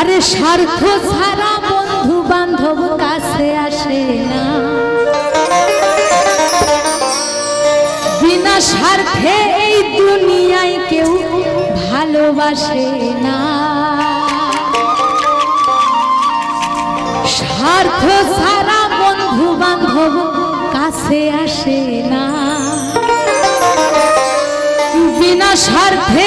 আরে স্বার্থ ছাড়া বন্ধু বান্ধব কাছে আসে না। বিনা স্বার্থে এই দুনিয়ায় কেউ ভালোবাসে না। স্বার্থ ছাড়া বন্ধু বান্ধব কাছে আসে না। বিনা স্বার্থে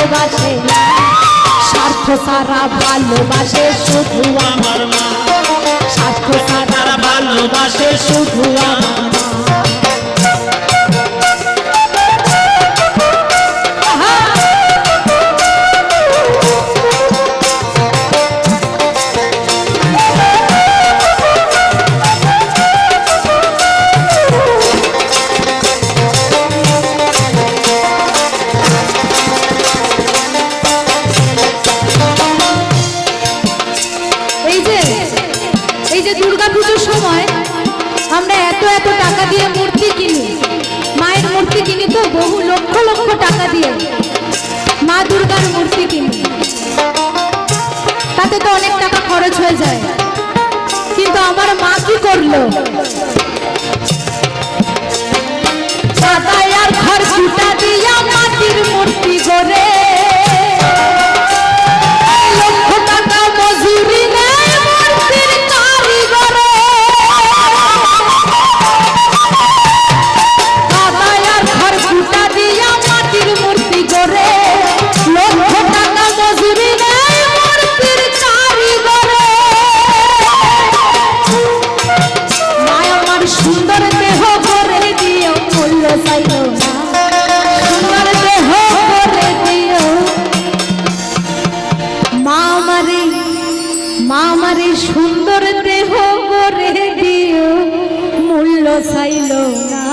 ভালোবাসে স্বার্থ সারা ভালোবাসে শুধু আমার মা স্বার্থ সারা ভালোবাসে শুধু আমার মা। টাকা দিয়ে মূর্তি কিনি। মায়ের মূর্তি কিনি তো বহু লক্ষ লক্ষ টাকা দিয়ে। মা দুর্গার মূর্তি কিনি। সুন্দর দেহ করে দিও, মূল্য চাইল না।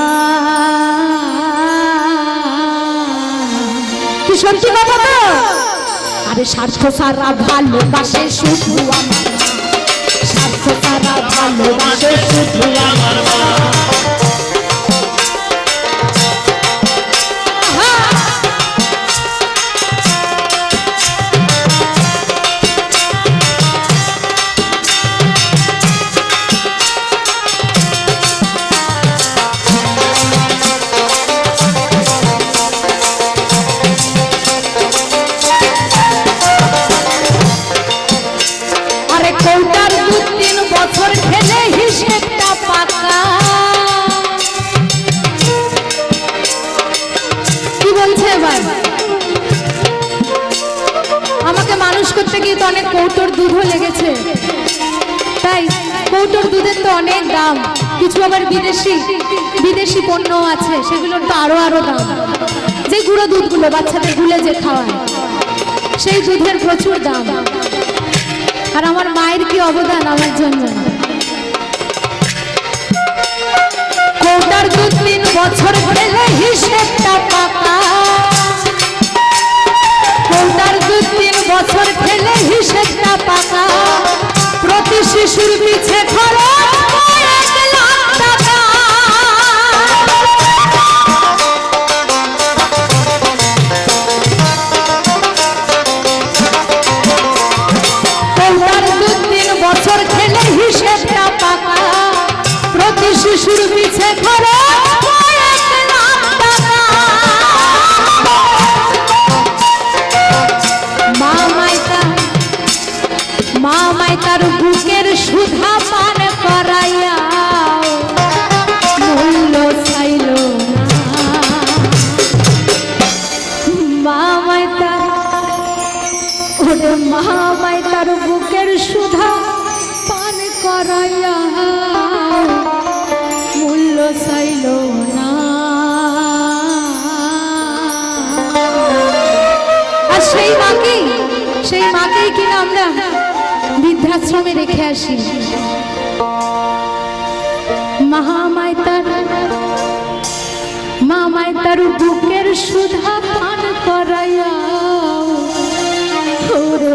আরে স্বার্থ সারা ভালোবাসে শুধু আমার। স্বার্থ সারা ভালোবাসে শুধু আমার মা। দুধের তো অনেক দাম। কিছু আবার বিদেশি বিদেশি পণ্য আছে, সেগুলোর তো আরও আরও দাম। যে গুঁড়ো দুধগুলো বাচ্চাদের গুলে যে খাওয়ায়, সেই দুধের প্রচুর দাম। আর আমার মায়ের কি অবদান আমার জন্য? কৌটার দু তিন বছর গেলে হিসেবটা পাকা কৌটার দু তিন বছর খেলে হিসেবটা মহামায় তার বুকের সুধা পান করাইয়া মূল্য চাইল না। আর সেই মাকেই সেই মাকেই কিনা আমরা বৃদ্ধাশ্রমে রেখে আসি। মহামায় তার মামায় তার বুকের সুধা পান করাইয়া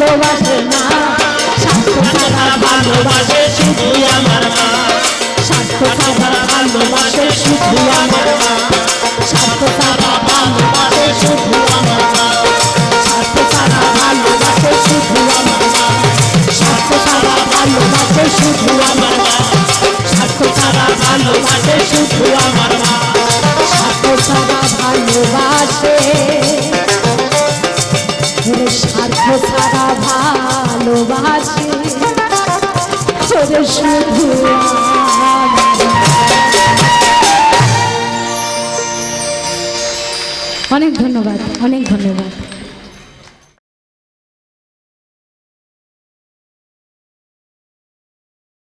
ভালোবাসে না। স্বার্থ ছাড়া ভালোবাসে শুধু আমার মা। স্বার্থ ছাড়া ভালোবাসে শুধু আমার মা। স্বার্থ ছাড়া ভালোবাসে শুধু আমার মা। স্বার্থ ছাড়া ভালোবাসে শুধু আমার মা। স্বার্থ ছাড়া ভালোবাসে শুধু আমার মা। স্বার্থ ছাড়া ভালোবাসে শুধু আমার মা। অনেক ধন্যবাদ অনেক ধন্যবাদ।